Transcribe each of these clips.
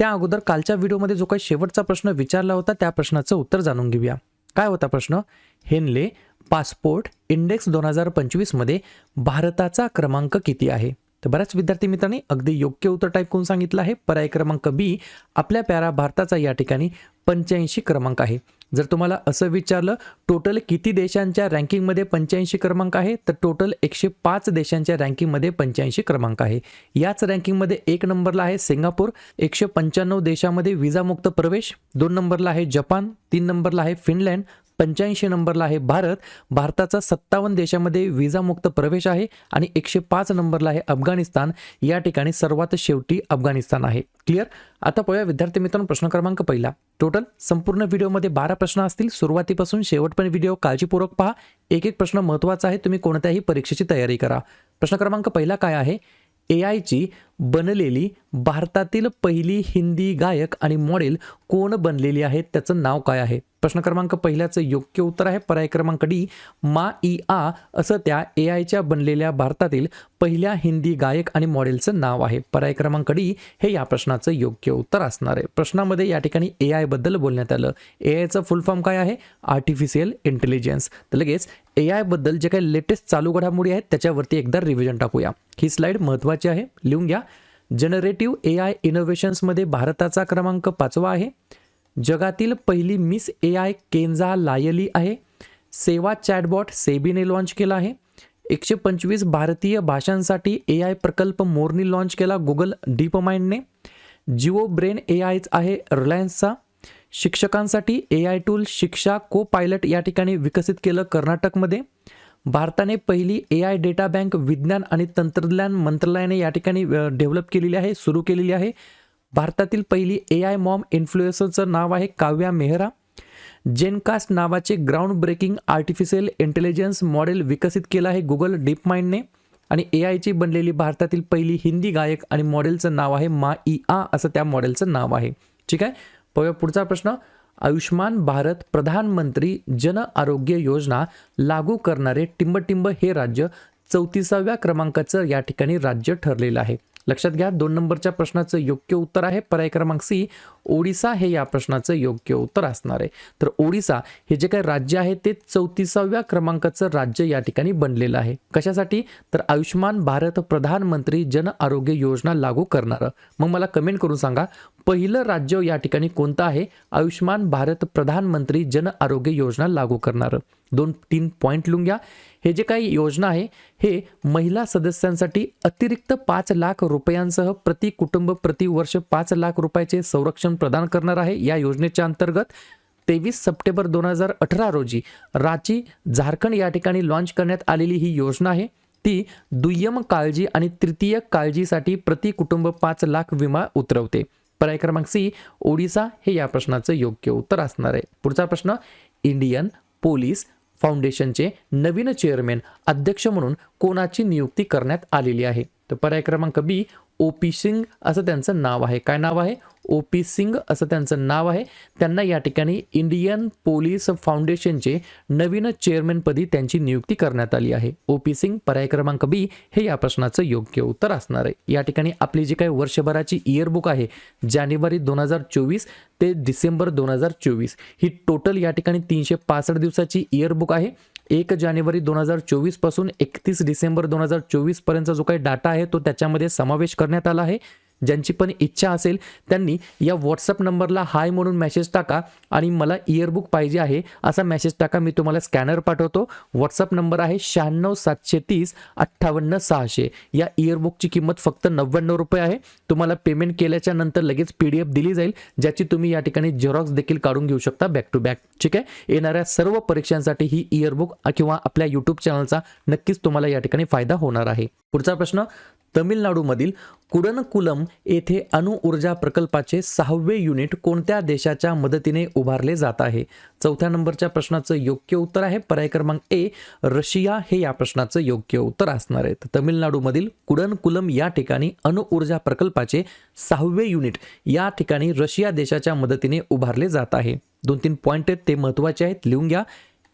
त्या अगोदर कालच्या व्हिडिओमध्ये जो काही शेवटचा प्रश्न विचारला होता त्या प्रश्नाचं उत्तर जाणून घेऊया. काय होता प्रश्न? हेनले पासपोर्ट इंडेक्स दोन हजार पंचवीसमध्ये भारताचा क्रमांक किती आहे? तर बऱ्याच विद्यार्थी मित्रांनी अगदी योग्य उत्तर टाईप करून सांगितलं आहे. पर्याय क्रमांक बी आपल्या प्यारा भारताचा या ठिकाणी पंच्याऐंशी क्रमांक आहे. जर तुम्हाला असं विचारलं टोटल किती देशांच्या रँकिंगमध्ये पंच्याऐंशी क्रमांक आहे? तर टोटल एकशे पाच देशांच्या रँकिंगमध्ये पंच्याऐंशी क्रमांक आहे. याच रँकिंगमध्ये एक नंबरला आहे सिंगापूर एकशे पंच्याण्णव देशामध्ये विजामुक्त प्रवेश दोन नंबरला आहे जपान तीन नंबरला आहे फिनलँड पंच्याऐंशी नंबरला आहे भारत. भारताचा सत्तावन्न देशामध्ये विजामुक्त प्रवेश आहे आणि एकशे पाच नंबरला आहे अफगाणिस्तान. या ठिकाणी सर्वात शेवटी अफगाणिस्तान आहे. क्लिअर आता पाहूया विद्यार्थी मित्रांनो प्रश्न क्रमांक पहिला. टोटल संपूर्ण व्हिडिओमध्ये बारा प्रश्न असतील. सुरुवातीपासून शेवटपर्यंत व्हिडिओ काळजीपूर्वक पहा. एक एक प्रश्न महत्त्वाचा आहे. तुम्ही कोणत्याही परीक्षेची तयारी करा. प्रश्न क्रमांक पहिला काय आहे? ए आयची बनलेली भारतातील पहिली हिंदी गायक आणि मॉडेल कोण बनलेली आहे? त्याचं नाव काय आहे? प्रश्न क्रमांक पहिल्याचं योग्य उत्तर आहे. पर्याय क्रमांक डी मा ई आ असं त्या ए आयच्या बनलेल्या भारतातील पहिल्या हिंदी गायक आणि मॉडेलचं नाव आहे. पर्याय क्रमांक डी हे या प्रश्नाचं योग्य उत्तर असणार आहे. प्रश्नामध्ये या ठिकाणी ए आयबद्दल बोलण्यात आलं. ए आयचं फुल फॉर्म काय आहे? आर्टिफिशियल इंटेलिजन्स तर लगेच ए आयबद्दल जे काही लेटेस्ट चालू घडामोडी आहेत त्याच्यावरती एकदा रिव्हिजन टाकूया. ही स्लाईड महत्त्वाची आहे. लिहून घ्या. जनरेटिव्ह ए आय इनोव्हेशन्समध्ये भारताचा क्रमांक पाचवा आहे. जगातील पहिली मिस ए आय केंजा लायली आहे. सेवा चॅटबॉट सेबीने लॉन्च केला आहे. एकशे पंचवीस भारतीय भाषांसाठी ए आय प्रकल्प मोरनी लॉन्च केला गुगल डीप माइंडने जिओ ब्रेन ए आयच आहे रिलायन्सचा शिक्षकांसाठी ए आय टूल शिक्षा को पायलट या ठिकाणी विकसित केलं कर्नाटकमध्ये. भारताने पहिली ए आय डेटा बँक विज्ञान आणि तंत्रज्ञान मंत्रालयाने या ठिकाणी डेव्हलप केलेली आहे सुरू केलेली आहे. भारतातील पहिली ए आय मॉम इन्फ्लुएन्सरचं नाव आहे काव्या मेहरा. जेनकास्ट नावाचे ground breaking artificial intelligence model विकसित केलं आहे गुगल डीप माइंडने आणि ए आयची बनलेली भारतातील पहिली हिंदी गायक आणि मॉडेलचं नाव आहे मा ई आ असं त्या मॉडेलचं नाव आहे. ठीक आहे? पाहूया पुढचा प्रश्न. आयुष्मान भारत प्रधानमंत्री जन आरोग्य योजना लागू करणारे टिंबटिंब हे राज्य चौतीसाव्या क्रमांकाचं या ठिकाणी राज्य ठरलेलं आहे. लक्षात घ्या दोन नंबरच्या प्रश्नाचं योग्य उत्तर आहे. पर्याय क्रमांक सी ओडिसा हे या प्रश्नाचं योग्य उत्तर असणार आहे. तर ओडिसा हे जे काही राज्य आहे ते चौतीसाव्या क्रमांकाचं राज्य या ठिकाणी बनलेलं आहे. कशासाठी? तर आयुष्मान भारत प्रधानमंत्री जन आरोग्य योजना लागू करणारं. मग मला कमेंट करून सांगा पहिलं राज्य या ठिकाणी कोणतं आहे? आयुष्मान भारत प्रधानमंत्री जन आरोग्य योजना लागू करणारं. दोन तीन पॉईंट लिहून घ्या. हे जे काही योजना आहे हे महिला सदस्यांसाठी अतिरिक्त पाच लाख रुपयांसह प्रति कुटुंब प्रति वर्ष पाच लाख रुपयाचे संरक्षण प्रदान करणार आहे. या योजनेच्या अंतर्गत तेवीस सप्टेंबर दोन हजार अठरा रोजी रांची झारखंड या ठिकाणी लॉन्च करण्यात आलेली ही योजना आहे. ती दुय्यम काळजी आणि तृतीय काळजीसाठी प्रति कुटुंब पाच लाख विमा उतरवते. पर्याय क्रमांक सी ओडिसा हे या प्रश्नाचं योग्य उत्तर असणार आहे. पुढचा प्रश्न इंडियन पोलीस फाउंडेशनचे नवीन चेअरमॅन अध्यक्ष म्हणून कोणाची नियुक्ती करण्यात आलेली आहे? तर पर्याय क्रमांक बी ओ पी सिंग असं त्यांचं नाव आहे. काय नाव आहे? ओ पी सिंग असं त्यांचं नाव आहे. त्यांना या ठिकाणी इंडियन पोलीस फाउंडेशनचे नवीन चेअरमॅनपदी त्यांची नियुक्ती करण्यात आली आहे. ओ पी सिंग पर्याय क्रमांक बी हे या प्रश्नाचं योग्य उत्तर असणार आहे. या ठिकाणी आपली जी काही वर्षभराची इयरबुक आहे जानेवारी दोन हजार चोवीस ते डिसेंबर दोन हजार चोवीस ही टोटल या ठिकाणी तीनशे पासष्ट दिवसाची इयरबुक आहे. एक जानेवारी दोन हजार चोवीसपासून एकतीस डिसेंबर दोन हजार चोवीस पर्यंतचा जो काही डाटा आहे तो त्याच्यामध्ये समावेश करण्यात आला आहे. ज्यांची पण इच्छा असेल त्यांनी या व्हॉट्सअप नंबरला हाय म्हणून मेसेज टाका आणि मला इयरबुक पाहिजे आहे असा मेसेज टाका. मी तुम्हाला स्कॅनर पाठवतो. व्हॉट्सअप नंबर आहे शहाण्णव सातशे तीस अठ्ठावन्न सहाशे. या इयरबुकची किंमत फक्त नव्याण्णव रुपये आहे. तुम्हाला पेमेंट केल्याच्यानंतर लगेच पी डी एफ दिली जाईल ज्याची तुम्ही या ठिकाणी झेरॉक्स देखील काढून घेऊ शकता बॅक टू बॅक ठीक आहे? येणाऱ्या सर्व परीक्षांसाठी ही इयरबुक किंवा आपल्या यूट्यूब चॅनलचा नक्कीच तुम्हाला या ठिकाणी फायदा होणार आहे. पुढचा प्रश्न तमिळनाडूमधील कुडनकुलम येथे अणुऊर्जा प्रकल्पाचे सहावे युनिट कोणत्या देशाच्या मदतीने उभारले जात आहे? चौथ्या नंबरच्या प्रश्नाचं योग्य उत्तर आहे. पर्याय क्रमांक ए रशिया हे या प्रश्नाचं योग्य उत्तर असणार आहे. तर तमिळनाडूमधील कुडनकुलम या ठिकाणी अणुऊर्जा प्रकल्पाचे सहावे युनिट या ठिकाणी रशिया देशाच्या मदतीने उभारले जात आहे. दोन तीन पॉईंट आहेत ते महत्त्वाचे आहेत. लिहून घ्या.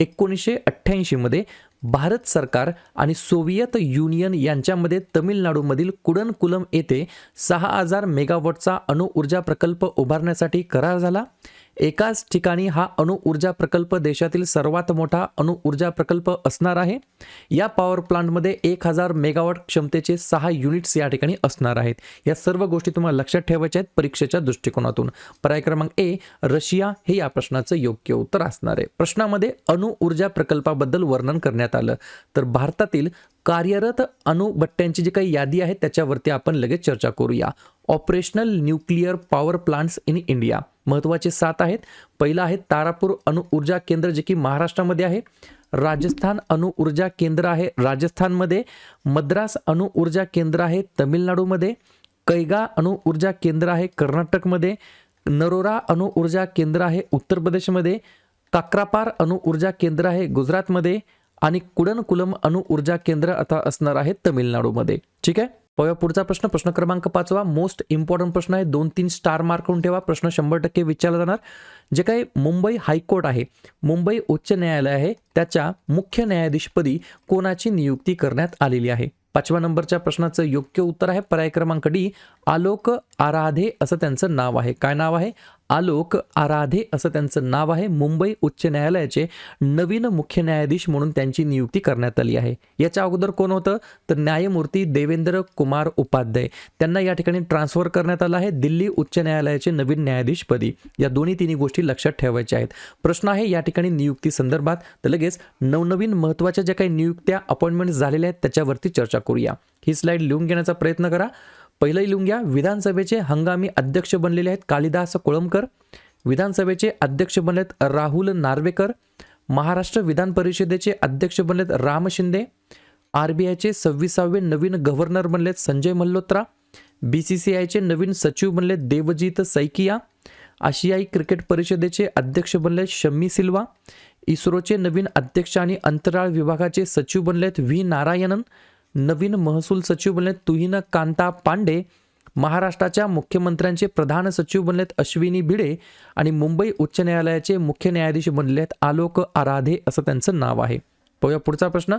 एकोणीसशे अठ्ठ्याऐंशीमध्ये भारत सरकार आणि सोव्हिएत युनियन यांच्यामध्ये तमिळनाडूमधील कुडनकुलम येथे सहा हजार मेगावॉटचा अणुऊर्जा प्रकल्प उभारण्यासाठी करार झाला. एकाच ठिकाणी हा अणुऊर्जा प्रकल्प देशातील सर्वात मोठा अणुऊर्जा प्रकल्प असणार आहे. या पॉवर प्लांटमध्ये एक हजार मेगावॉट क्षमतेचे सहा युनिट्स या ठिकाणी असणार आहेत. या सर्व गोष्टी तुम्हाला लक्षात ठेवायच्या आहेत परीक्षेच्या दृष्टिकोनातून. पर्याय क्रमांक ए रशिया हे या प्रश्नाचं योग्य उत्तर असणार आहे. प्रश्नामध्ये अणुऊर्जा प्रकल्पाबद्दल वर्णन करण्यात आलं. तर भारतातील कार्यरत अणुभट्ट्यांची जी काही यादी आहे त्याच्यावरती आपण लगेच चर्चा करूया. Operational nuclear power plants in India महत्त्वाचे सात आहेत. पहिलं आहे तारापूर अणुऊर्जा केंद्र जे की महाराष्ट्रामध्ये आहे. राजस्थान अणुऊर्जा केंद्र आहे राजस्थानमध्ये. मद्रास अणुऊर्जा केंद्र आहे तमिळनाडूमध्ये. कैगा अणुऊर्जा केंद्र आहे कर्नाटकमध्ये. नरोरा अणुऊर्जा केंद्र आहे उत्तर प्रदेशमध्ये काक्रापार अणुऊर्जा केंद्र आहे गुजरातमध्ये. आणि कुडनकुलम अणुऊर्जा केंद्र आता असणार आहे तमिळनाडूमध्ये. ठीक आहे? पाहूया पुढचा प्रश्न प्रश्न क्रमांक पाचवा. मोस्ट इम्पॉर्टंट प्रश्न आहे. दोन तीन स्टार मार्क करून ठेवा. प्रश्न शंभर टक्के विचारला जाणार. जे काही मुंबई हायकोर्ट आहे मुंबई उच्च न्यायालय आहे त्याच्या मुख्य न्यायाधीशपदी कोणाची नियुक्ती करण्यात आलेली आहे? पाचव्या नंबरच्या प्रश्नाचं योग्य उत्तर आहे. पर्याय क्रमांक डी आलोक आराधे असं त्यांचं नाव आहे. काय नाव आहे? आलोक आराधे असं त्यांचं नाव आहे. मुंबई उच्च न्यायालयाचे नवीन मुख्य न्यायाधीश म्हणून त्यांची नियुक्ती करण्यात आली आहे. याच्या अगोदर कोण होतं? तर न्यायमूर्ती देवेंद्र कुमार उपाध्याय. त्यांना या ठिकाणी ट्रान्सफर करण्यात आलं आहे. दिल्ली उच्च न्यायालयाचे नवीन न्यायाधीशपदी या दोन्ही तिन्ही गोष्टी लक्षात ठेवायच्या आहेत. प्रश्न आहे या ठिकाणी नियुक्ती संदर्भात. तर लगेच नवनवीन महत्त्वाच्या ज्या काही नियुक्त्या अपॉइंटमेंट झालेल्या आहेत त्याच्यावरती चर्चा करूया. ही स्लाईड लिहून घेण्याचा प्रयत्न करा. पहिलं लिहून घ्या. विधानसभेचे हंगामी अध्यक्ष बनलेले आहेत कालिदास कोळंबकर. विधानसभेचे अध्यक्ष बनलेत राहुल नार्वेकर. महाराष्ट्र विधान परिषदेचे अध्यक्ष बनलेत राम शिंदे. आर बी आयचे सव्वीसावे नवीन गव्हर्नर बनलेत Sanjay Malhotra. B C C आयचे नवीन सचिव बनलेत देवजीत सैकिया. आशियाई क्रिकेट परिषदेचे अध्यक्ष बनलेत शम्मी सिल्वा. इस्रोचे नवीन अध्यक्ष आणि अंतराळ विभागाचे सचिव बनलेत व्ही नारायणन. नवीन महसूल सचिव बनलेत तुहिन कांता पांडे महाराष्ट्राच्या मुख्यमंत्र्यांचे प्रधान सचिव बनलेत अश्विनी भिडे आणि मुंबई उच्च न्यायालयाचे मुख्य न्यायाधीश बनले आहेत आलोक आराधे असं त्यांचं नाव आहे. पाहूया पुढचा प्रश्न.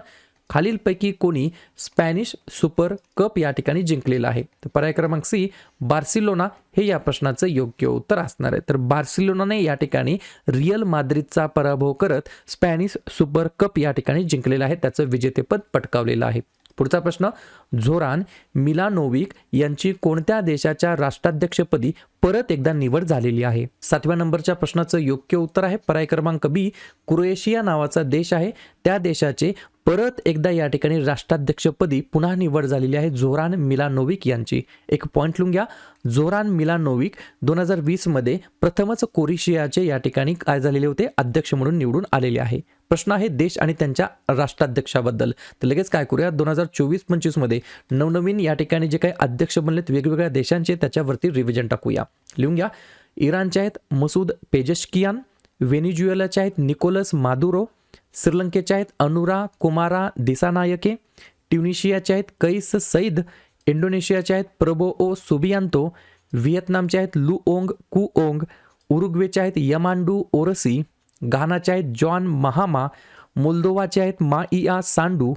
खालीलपैकी कोणी स्पॅनिश सुपर कप या ठिकाणी जिंकलेला आहे? तर पर्याय क्रमांक सी बार्सिलोना हे या प्रश्नाचं योग्य उत्तर असणार आहे. तर बार्सिलोनाने या ठिकाणी रिअल माद्रिदचा पराभव करत स्पॅनिश सुपर कप या ठिकाणी जिंकलेला आहे. त्याचं विजेतेपद पटकावलेलं आहे. पुढचा प्रश्न झोरान मिलानोविक यांची कोणत्या देशाच्या राष्ट्राध्यक्षपदी परत एकदा निवड झालेली आहे? सातव्या नंबरच्या प्रश्नाचं योग्य उत्तर आहे पर्याय क्रमांक बी क्रोएशिया नावाचा देश आहे. त्या देशाचे परत एकदा या ठिकाणी राष्ट्राध्यक्षपदी पुन्हा निवड झालेली आहे झोरान मिलानोविक यांची. एक पॉईंट लिहून घ्या. झोरान मिलानोविक दोन हजार वीसमध्ये प्रथमच कोरिशियाचे या ठिकाणी काय झालेले होते? अध्यक्ष म्हणून निवडून आलेले आहे. प्रश्न आहे देश आणि त्यांच्या राष्ट्राध्यक्षाबद्दल. तर लगेच काय करूया? दोन हजार चोवीस पंचवीसमध्ये नवनवीन या ठिकाणी जे काही अध्यक्ष बनलेत वेगवेगळ्या देशांचे त्याच्यावरती रिव्हिजन टाकूया. लिहून घ्या. इराणचे आहेत मसूद पेजशकियान व्हेनिज्युएलाचे आहेत निकोलस मादुरो श्रीलंकेचे आहेत अनुरा कुमारा दिसानायके ट्युनिशियाचे आहेत कैस सईद इंडोनेशियाचे आहेत प्रबो ओ सुबियांतो व्हिएतनामचे आहेत लु ओंग उरुग्वेचे आहेत यमांडू ओरसी घानाचे आहेत जॉन महामा मोल्दोवाचे आहेत मा इया सांडू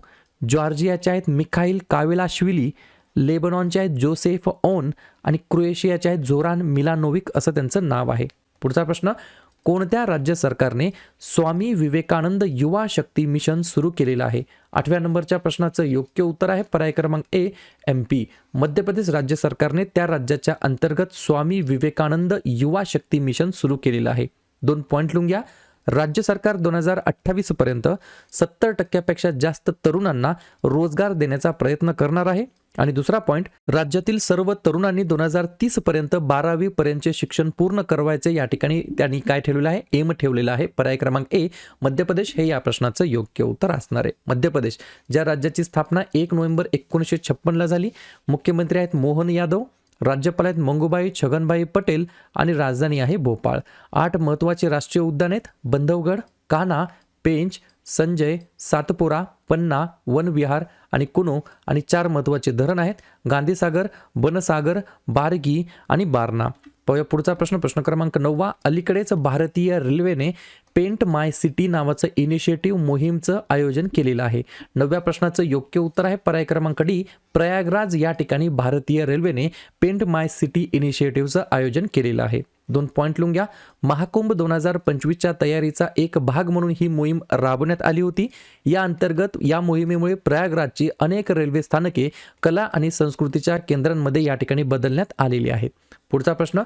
जॉर्जियाचे आहेत मिखाईल कावेलाश्विली लेबनॉनचे आहेत जोसेफ ओन आणि क्रोएशियाचे आहेत जोरान मिलानोविक असं त्यांचं नाव आहे. पुढचा प्रश्न कोणत्या राज्य सरकारने स्वामी विवेकानंद युवा शक्ती मिशन सुरू केलेलं आहे? आठव्या नंबरच्या प्रश्नाचं योग्य उत्तर आहे पर्याय क्रमांक A M P. Madhya Pradesh राज्य सरकारने त्या राज्याच्या अंतर्गत स्वामी विवेकानंद युवा शक्ती मिशन सुरू केलेलं आहे. दोन पॉईंट लिहून घ्या राज्य सरकार दोन हजार अठ्ठावीस पर्यंत सत्तर टक्क्यापेक्षा जास्त तरुणांना रोजगार देण्याचा प्रयत्न करणार आहे. आणि दुसरा पॉईंट राज्यातील सर्व तरुणांनी दोन हजार तीस पर्यंत बारावी पर्यंतचे शिक्षण पूर्ण करवायचे या ठिकाणी त्यांनी काय ठेवलेलं आहे? एम ठेवलेलं आहे. पर्याय क्रमांक ए मध्य प्रदेश. हे या प्रश्नाचं योग्य उत्तर असणार आहे. मध्य प्रदेश ज्या राज्याची स्थापना एक नोव्हेंबर एकोणीसशे छप्पनला झाली मुख्यमंत्री आहेत मोहन यादव. राज्यपाल आहेत मंगूबाई छगनभाई पटेल आणि राजधानी आहे भोपाळ. आठ महत्त्वाचे राष्ट्रीय उद्यान आहेत बंधवगड कान्हा पेंच संजय सातपुरा पन्ना वनविहार आणि कुनो आणि चार महत्त्वाचे धरण आहेत. गांधीसागर बनसागर बारगी आणि बारणा. पाहूया पुढचा प्रश्न. प्रश्न क्रमांक नववा. अलीकडेच भारतीय रेल्वेने पेंट माय सिटी नावाचं इनिशिएटिव्ह मोहीमचं आयोजन केलेलं आहे. नवव्या प्रश्नाचं योग्य उत्तर आहे. पर्याय क्रमांक डी. प्रयागराज या ठिकाणी भारतीय रेल्वेने पेंट माय सिटी इनिशिएटिव्हचं आयोजन केलेलं आहे. दोन पॉईंट लिहून घ्या महाकुंभ दोन हजार पंचवीसच्या तयारीचा एक भाग म्हणून ही मोहीम राबवण्यात आली होती. या अंतर्गत या मोहिमेमुळे प्रयागराजची अनेक रेल्वे स्थानके कला आणि संस्कृतीच्या केंद्रांमध्ये या ठिकाणी बदलण्यात आलेली आहेत. पुढचा प्रश्न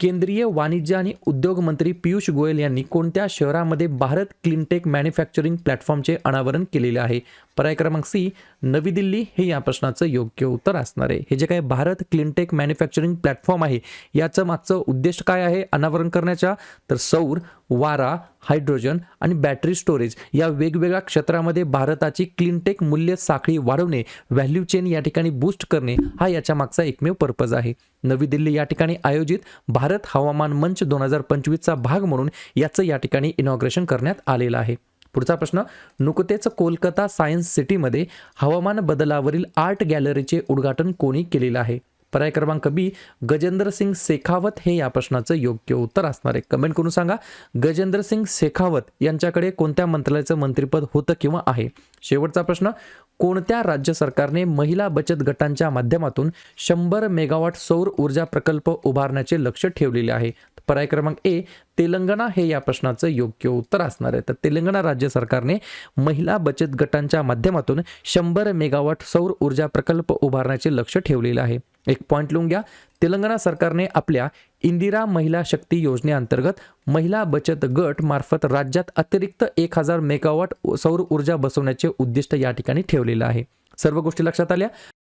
केंद्रीय वाणिज्य आणि उद्योग मंत्री पियुष गोयल यांनी कोणत्या शहरामध्ये भारत क्लीनटेक मॅन्युफॅक्चरिंग प्लॅटफॉर्मचे अनावरण केलेले आहे? पर्याय क्रमांक सी नवी दिल्ली हे या प्रश्नाचं योग्य उत्तर असणार आहे. हे जे काय भारत क्लिनटेक मॅन्युफॅक्चरिंग प्लॅटफॉर्म आहे याचं मागचं उद्देश काय आहे अनावरण करण्याच्या? तर सौर वारा हायड्रोजन आणि बॅटरी स्टोरेज या वेगवेगळ्या क्षेत्रामध्ये भारताची क्लीनटेक मूल्य साखळी वाढवणे व्हॅल्यू चेन या ठिकाणी बूस्ट करणे हा याच्या मागचा एकमेव पर्पज आहे. नवी दिल्ली या ठिकाणी आयोजित भारत हवामान मंच दोन हजार पंचवीसचा भाग म्हणून याचं या ठिकाणी इनॉग्रेशन करण्यात आलेलं आहे. पुढचा प्रश्न नुकतेच कोलकाता सायन्स सिटीमध्ये हवामान बदलावरील आर्ट गॅलरीचे उद्घाटन कोणी केलेलं आहे? पर्याय क्रमांक बी गजेंद्र सिंग शेखावत हे या प्रश्नाचं योग्य उत्तर असणार आहे. कमेंट करून सांगा गजेंद्र सिंग शेखावत यांच्याकडे कोणत्या मंत्रालयाचं मंत्रिपद होतं किंवा आहे? शेवटचा प्रश्न कोणत्या राज्य सरकारने महिला बचत गटांच्या माध्यमातून शंभर मेगावॉट सौर ऊर्जा प्रकल्प उभारण्याचे लक्ष ठेवलेले आहे? पर्याय क्रमांक ए तेलंगणा हे या प्रश्नाचं योग्य उत्तर असणार आहे. तर तेलंगणा राज्य सरकारने महिला बचत गटांच्या माध्यमातून शंभर मेगावॉट सौर ऊर्जा प्रकल्प उभारण्याचे लक्ष ठेवलेले आहे. एक पॉईंट लिहून घ्या. तेलंगणा सरकारने आपल्या इंदिरा महिला शक्ती योजनेअंतर्गत महिला बचत गट मार्फत राज्यात अतिरिक्त एक हजार मेगावॉट सौर ऊर्जा बसवण्याचे उद्दिष्ट या ठिकाणी ठेवलेलं आहे. सर्व गोष्टी लक्षात आल्या?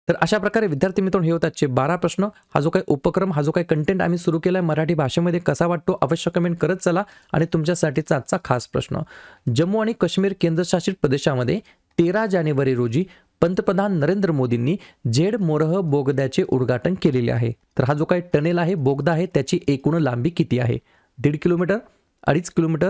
तर अशा प्रकारे विद्यार्थी मित्रांनो हे होतातचे बारा प्रश्न. हा जो काही उपक्रम हा जो काही कंटेंट आम्ही सुरू केला आहे मराठी भाषेमध्ये कसा वाटतो? अवश्य कमेंट करत चला आणि तुमच्यासाठीचा आजचा खास प्रश्न. जम्मू आणि काश्मीर केंद्रशासित प्रदेशामध्ये तेरा जानेवारी रोजी पंतप्रधान नरेंद्र मोदींनी जेड मोरह बोगद्याचे उद्घाटन केलेले आहे. तर हा जो काही टनेल आहे बोगदा आहे त्याची एकूण लांबी किती आहे? दीड किलोमीटर अडीच किलोमीटर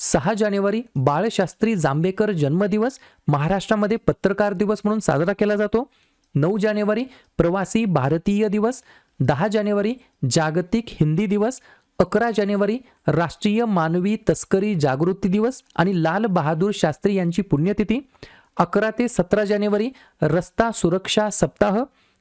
सहा जानेवारी बाळशास्त्री जांभेकर जन्मदिवस महाराष्ट्रामध्ये पत्रकार दिवस म्हणून साजरा केला जातो. नऊ जानेवारी प्रवासी भारतीय दिवस दहा जानेवारी जागतिक हिंदी दिवस अकरा जानेवारी राष्ट्रीय मानवी तस्करी जागृती दिवस आणि लाल बहादूर शास्त्री यांची पुण्यतिथी अकरा ते सतरा जानेवारी रस्ता सुरक्षा सप्ताह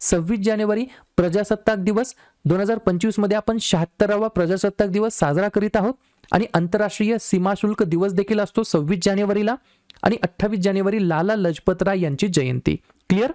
सव्वीस जानेवारी प्रजासत्ताक दिवस. दोन हजार पंचवीसमध्ये आपण शहात्तरावा प्रजासत्ताक दिवस साजरा करीत आहोत. आणि आंतरराष्ट्रीय सीमाशुल्क दिवस देखील असतो सव्वीस जानेवारीला. आणि अठ्ठावीस जानेवारी लाला लजपत राय यांची जयंती. क्लिअर?